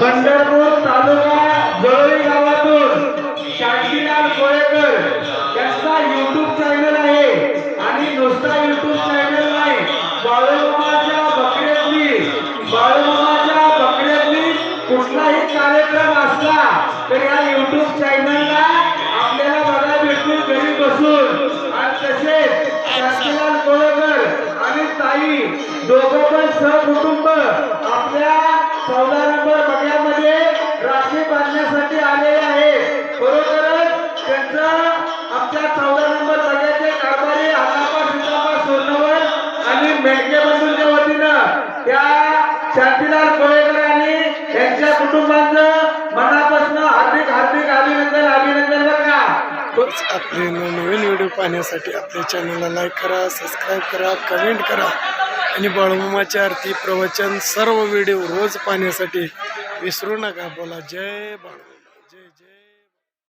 पंढरपूर तालुका जळोई गावातून शांतीलाल कोळेकर. यांचा YouTube channel आहे. आणि नुसता युट्यूब चॅनल नाही. बाळूमामाच्या बकऱ्यातली बाळूमामाच्या बकऱ्यातली कुठलाही कार्यक्रम असला सोनवर आणि मेंढके बंधूंच्या वतीनं त्या शांतीलाल कोळेकर आणि त्यांच्या कुटुंबांचं मनापासून हार्दिक हार्दिक अभिनंदन अभिनंदन बरं का. आपले नवीन व्हिडिओ पाहण्यासाठी आपल्या चॅनलला लाईक करा सबस्क्राईब करा कमेंट करा. आणि बाळूमामाची आरती प्रवचन सर्व व्हिडिओ रोज पाहण्यासाठी विसरू नका. बोला जय बाळूमामा. जय जय.